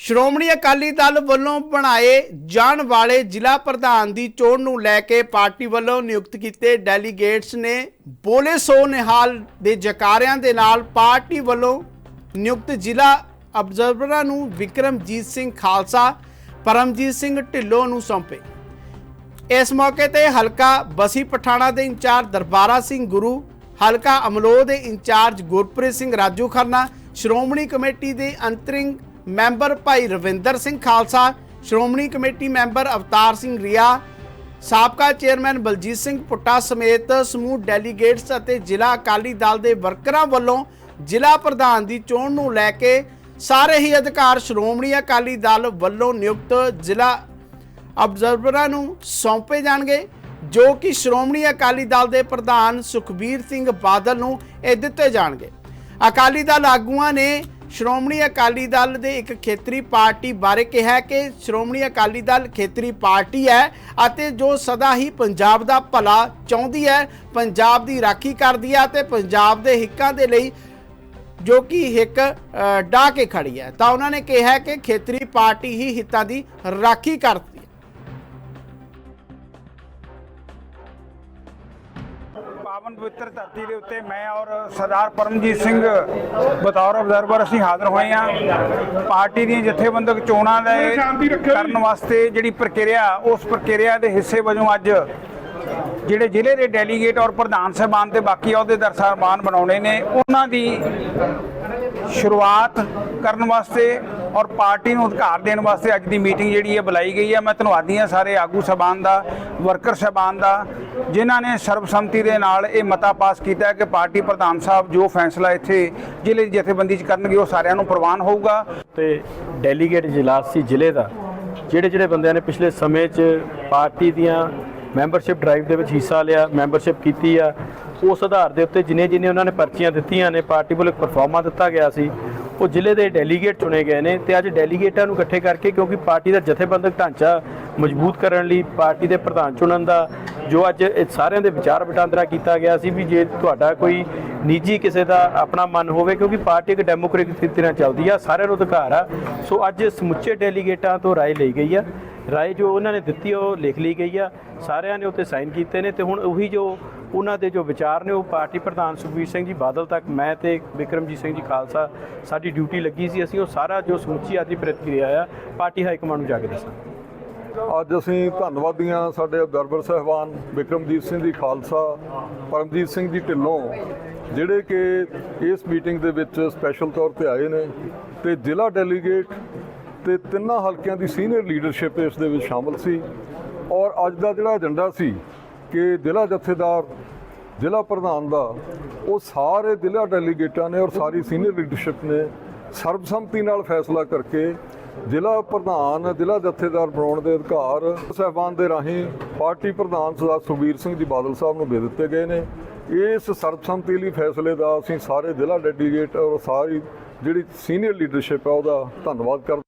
ਸ਼੍ਰੋਮਣੀ ਅਕਾਲੀ ਦਲ ਵੱਲੋਂ ਬਣਾਏ ਜਾਣ ਵਾਲੇ ਜ਼ਿਲ੍ਹਾ ਪ੍ਰਧਾਨ ਦੀ ਚੋਣ ਨੂੰ ਲੈ ਕੇ ਪਾਰਟੀ ਵੱਲੋਂ ਨਿਯੁਕਤ ਕੀਤੇ ਡੈਲੀਗੇਟਸ ਨੇ ਬੋਲੇ ਸੋ ਨਿਹਾਲ ਦੇ ਜਕਾਰਿਆਂ ਦੇ ਨਾਲ ਪਾਰਟੀ ਵੱਲੋਂ ਨਿਯੁਕਤ ਜ਼ਿਲ੍ਹਾ ਅਬਜ਼ਰਵਰਾਂ ਨੂੰ ਵਿਕਰਮਜੀਤ ਸਿੰਘ ਖਾਲਸਾ, ਪਰਮਜੀਤ ਸਿੰਘ ਢਿੱਲੋਂ ਨੂੰ ਸੌਂਪੇ। ਇਸ ਮੌਕੇ ਤੇ ਹਲਕਾ ਬਸੀ ਪਠਾਣਾ ਦੇ ਇੰਚਾਰਜ ਦਰਬਾਰਾ ਸਿੰਘ ਗੁਰੂ, ਹਲਕਾ ਅਮਲੋਹ ਦੇ in charge Gurpreet Singh Raju Khanna, Shiromani committee ਦੇ ਅੰਤਰਿੰਗ ਮੈਂਬਰ ਭਾਈ ਰਵਿੰਦਰ ਸਿੰਘ ਖਾਲਸਾ, ਸ਼੍ਰੋਮਣੀ ਕਮੇਟੀ ਮੈਂਬਰ ਅਵਤਾਰ ਸਿੰਘ ਰਿਆ, ਸਾਬਕਾ ਚੇਅਰਮੈਨ ਬਲਜੀਤ ਸਿੰਘ ਪੁੱਟਾ ਸਮੇਤ ਸਮੂਹ ਡੈਲੀਗੇਟਸ ਅਤੇ ਜ਼ਿਲ੍ਹਾ ਅਕਾਲੀ ਦਲ ਦੇ ਵਰਕਰਾਂ ਵੱਲੋਂ ਜ਼ਿਲ੍ਹਾ ਪ੍ਰਧਾਨ ਦੀ ਚੋਣ ਨੂੰ ਲੈ ਕੇ ਸਾਰੇ ਹੀ ਅਧਿਕਾਰ ਸ਼੍ਰੋਮਣੀ ਅਕਾਲੀ ਦਲ ਵੱਲੋਂ ਨਿਯੁਕਤ ਜ਼ਿਲ੍ਹਾ ਅਬਜ਼ਰਵਰਾਂ ਨੂੰ ਸੌਂਪੇ ਜਾਣਗੇ, ਜੋ ਕਿ ਸ਼੍ਰੋਮਣੀ ਅਕਾਲੀ ਦਲ ਦੇ ਪ੍ਰਧਾਨ ਸੁਖਬੀਰ ਸਿੰਘ ਬਾਦਲ ਨੂੰ ਇਹ ਦਿੱਤੇ ਜਾਣਗੇ। ਅਕਾਲੀ ਦਲ ਆਗੂਆਂ ਨੇ ਸ਼੍ਰੋਮਣੀ ਅਕਾਲੀ ਦਲ ਦੇ ਇੱਕ ਖੇਤਰੀ ਪਾਰਟੀ ਬਾਰੇ ਕਿਹਾ ਕਿ ਸ਼੍ਰੋਮਣੀ ਅਕਾਲੀ ਦਲ ਖੇਤਰੀ ਪਾਰਟੀ ਹੈ ਅਤੇ ਜੋ ਸਦਾ ਹੀ ਪੰਜਾਬ ਦਾ ਭਲਾ ਚਾਹੁੰਦੀ ਹੈ ਪੰਜਾਬ ਦੀ ਰਾਖੀ ਕਰਦੀ ਹੈ ਤੇ ਪੰਜਾਬ ਦੇ ਹਿੱਕਾਂ ਦੇ ਲਈ ਜੋ ਕਿ ਹਿੱਕ ਅ, ਕੇ ਖੜੀ ਹੈ। ਤਾਂ ਉਹਨਾਂ ਨੇ ਕਿਹਾ ਕਿ ਖੇਤਰੀ ਪਾਰਟੀ ਹੀ ਹਿੱਤਾਂ ਦੀ ਰਾਖੀ ਕਰ ਪਾਵਨ ਪਵਿੱਤਰ ਧਰਤੀ ਦੇ ਉੱਤੇ ਮੈਂ ਔਰ ਸਰਦਾਰ ਪਰਮਜੀਤ ਸਿੰਘ ਬਤੌਰ ਅਬਜ਼ਰਵਰ ਅਸੀਂ ਹਾਜ਼ਰ ਹੋਏ ਹਾਂ। ਪਾਰਟੀ ਦੀਆਂ ਜਥੇਬੰਦਕ ਚੋਣਾਂ ਦੇ ਕਰਨ ਵਾਸਤੇ ਜਿਹੜੀ ਪ੍ਰਕਿਰਿਆ ਉਸ ਪ੍ਰਕਿਰਿਆ ਦੇ ਹਿੱਸੇ ਵਜੋਂ ਅੱਜ ਜਿਹੜੇ ਜ਼ਿਲ੍ਹੇ ਦੇ ਡੈਲੀਗੇਟ ਔਰ ਪ੍ਰਧਾਨ ਸਾਹਿਬਾਨ ਤੇ ਬਾਕੀ ਅਹੁਦੇਦਾਰ ਸਾਹਿਬਾਨ ਬਣਾਉਣੇ ਨੇ ਉਹਨਾਂ ਦੀ ਸ਼ੁਰੂਆਤ ਕਰਨ ਵਾਸਤੇ ਔਰ ਪਾਰਟੀ ਨੂੰ ਅਧਿਕਾਰ ਦੇਣ ਵਾਸਤੇ ਅੱਜ ਦੀ ਮੀਟਿੰਗ ਜਿਹੜੀ ਹੈ ਬੁਲਾਈ ਗਈ ਹੈ। ਮੈਂ ਧੰਨਵਾਦੀ ਹਾਂ ਸਾਰੇ ਆਗੂ ਸਭਾਨ ਦਾ, ਵਰਕਰ ਸਭਾਨ ਦਾ, ਜਿਨ੍ਹਾਂ ਨੇ ਸਰਬਸੰਮਤੀ ਦੇ ਨਾਲ ਇਹ ਮਤਾ ਪਾਸ ਕੀਤਾ ਹੈ ਕਿ ਪਾਰਟੀ ਪ੍ਰਧਾਨ ਸਾਹਿਬ ਜੋ ਫੈਸਲਾ ਇੱਥੇ ਜ਼ਿਲ੍ਹੇ ਦੀ ਜਥੇਬੰਦੀ 'ਚ ਕਰਨਗੇ, ਉਹ ਸਾਰਿਆਂ ਨੂੰ ਪ੍ਰਵਾਨ ਹੋਊਗਾ। ਤੇ ਡੈਲੀਗੇਟ ਇਜਲਾਸ ਸੀ ਜ਼ਿਲ੍ਹੇ ਦਾ, ਜਿਹੜੇ ਜਿਹੜੇ ਬੰਦਿਆਂ ਨੇ ਪਿਛਲੇ ਸਮੇਂ 'ਚ ਪਾਰਟੀ ਦੀਆਂ ਮੈਂਬਰਸ਼ਿਪ ਡਰਾਈਵ ਦੇ ਵਿੱਚ ਹਿੱਸਾ ਲਿਆ ਮੈਂਬਰਸ਼ਿਪ ਕੀਤੀ ਆ, ਉਸ ਆਧਾਰ ਦੇ ਉੱਤੇ ਜਿਨੇ ਜਿਨੇ ਉਹਨਾਂ ਨੇ ਪਰਚੀਆਂ ਦਿੱਤੀਆਂ ਨੇ, ਪਾਰਟੀ ਵੱਲੋਂ ਇੱਕ ਪਰਫਾਰਮਾ ਦਿੱਤਾ ਗਿਆ ਸੀ। ਉਹ ਜ਼ਿਲ੍ਹੇ ਦੇ ਡੈਲੀਗੇਟ ਚੁਣੇ ਗਏ ਨੇ ਤੇ ਅੱਜ ਡੈਲੀਗੇਟਾਂ ਨੂੰ ਇਕੱਠੇ ਕਰਕੇ ਕਿਉਂਕਿ ਪਾਰਟੀ ਦਾ ਜਥੇਬੰਦਕ ਢਾਂਚਾ ਮਜ਼ਬੂਤ ਕਰਨ ਲਈ ਪਾਰਟੀ ਦੇ ਪ੍ਰਧਾਨ ਚੁਣਨ ਦਾ ਜੋ ਅੱਜ ਇਹ ਸਾਰਿਆਂ ਦੇ ਵਿਚਾਰ ਵਟਾਂਦਰਾ ਕੀਤਾ ਗਿਆ ਸੀ ਵੀ ਜੇ ਤੁਹਾਡਾ ਕੋਈ ਨਿੱਜੀ ਕਿਸੇ ਦਾ ਆਪਣਾ ਮਨ ਹੋਵੇ ਕਿਉਂਕਿ ਪਾਰਟੀ ਇੱਕ ਡੈਮੋਕ੍ਰੈਟਿਕ ਤਰੀਕੇ ਨਾਲ ਚੱਲਦੀ ਆ ਸਾਰਿਆਂ ਨੂੰ ਅਧਿਕਾਰ ਆ ਸੋ ਅੱਜ ਸਮੁੱਚੇ ਡੈਲੀਗੇਟਾਂ ਤੋਂ رائے ਲਈ ਗਈ ਆ ਰਾਏ ਜੋ ਉਹਨਾਂ ਨੇ ਦਿੱਤੀ ਉਹ ਲਿਖ ਲਈ ਗਈ ਆ। ਸਾਰਿਆਂ ਨੇ ਉੱਤੇ ਸਾਈਨ ਕੀਤੇ ਨੇ ਤੇ ਹੁਣ ਉਹੀ ਜੋ ਉਹਨਾਂ ਦੇ ਜੋ ਵਿਚਾਰ ਨੇ, ਉਹ ਪਾਰਟੀ ਪ੍ਰਧਾਨ ਸੁਖਬੀਰ ਸਿੰਘ ਜੀ ਬਾਦਲ ਤੱਕ, ਮੈਂ ਤੇ ਵਿਕਰਮਜੀਤ ਸਿੰਘ ਜੀ ਖਾਲਸਾ, ਸਾਡੀ ਡਿਊਟੀ ਲੱਗੀ ਸੀ। ਅਸੀਂ ਉਹ ਸਾਰਾ ਜੋ ਸਮੁੱਚੀ ਆਦੀ ਪ੍ਰਤੀਕਿਰਿਆ ਆ, ਪਾਰਟੀ ਹਾਈ ਕਮਾਂਡ ਨੂੰ ਜਾ ਕੇ ਦੱਸਾਂ ਅੱਜ ਅਸੀਂ ਧੰਨਵਾਦੀ ਹਾਂ ਸਾਡੇ ਅਬਜ਼ਰਵਰ ਸਹਿਬਾਨ ਵਿਕਰਮਜੀਤ ਸਿੰਘ ਜੀ ਖਾਲਸਾ, ਪਰਮਜੀਤ ਸਿੰਘ ਜੀ ਢਿੱਲੋਂ, ਜਿਹੜੇ ਕਿ ਇਸ ਮੀਟਿੰਗ ਦੇ ਵਿੱਚ ਸਪੈਸ਼ਲ ਤੌਰ ਤੇ ਆਏ ਨੇ ਤੇ ਜ਼ਿਲ੍ਹਾ ਡੈਲੀਗੇਟ ਤੇ ਤਿੰਨਾਂ ਹਲਕਿਆਂ ਦੀ ਸੀਨੀਅਰ ਲੀਡਰਸ਼ਿਪ ਇਸ ਦੇ ਵਿੱਚ ਸ਼ਾਮਲ ਸੀ। ਔਰ ਅੱਜ ਦਾ ਜਿਹੜਾ ਏਜੰਡਾ ਸੀ ਕਿ ਜ਼ਿਲ੍ਹਾ ਜਥੇਦਾਰ, ਜ਼ਿਲ੍ਹਾ ਪ੍ਰਧਾਨ ਦਾ, ਉਹ ਸਾਰੇ ਜ਼ਿਲ੍ਹਾ ਡੈਲੀਗੇਟਾਂ ਨੇ ਔਰ ਸਾਰੀ ਸੀਨੀਅਰ ਲੀਡਰਸ਼ਿਪ ਨੇ ਸਰਬਸੰਮਤੀ ਨਾਲ ਫੈਸਲਾ ਕਰਕੇ ਜ਼ਿਲ੍ਹਾ ਪ੍ਰਧਾਨ, ਜ਼ਿਲ੍ਹਾ ਜਥੇਦਾਰ ਬਣਾਉਣ ਦੇ ਅਧਿਕਾਰ ਸਹਿਬਾਨ ਦੇ ਰਾਹੀਂ ਪਾਰਟੀ ਪ੍ਰਧਾਨ ਸਰਦਾਰ ਸੁਖਬੀਰ ਸਿੰਘ ਜੀ ਬਾਦਲ ਸਾਹਿਬ ਨੂੰ ਦੇ ਦਿੱਤੇ ਗਏ ਨੇ। ਇਸ ਸਰਬਸੰਮਤੀ ਲਈ ਫੈਸਲੇ ਦਾ ਅਸੀਂ ਸਾਰੇ ਜ਼ਿਲ੍ਹਾ ਡੈਲੀਗੇਟ ਔਰ ਸਾਰੀ ਜਿਹੜੀ ਸੀਨੀਅਰ ਲੀਡਰਸ਼ਿਪ ਹੈ ਉਹਦਾ ਧੰਨਵਾਦ ਕਰਦੇ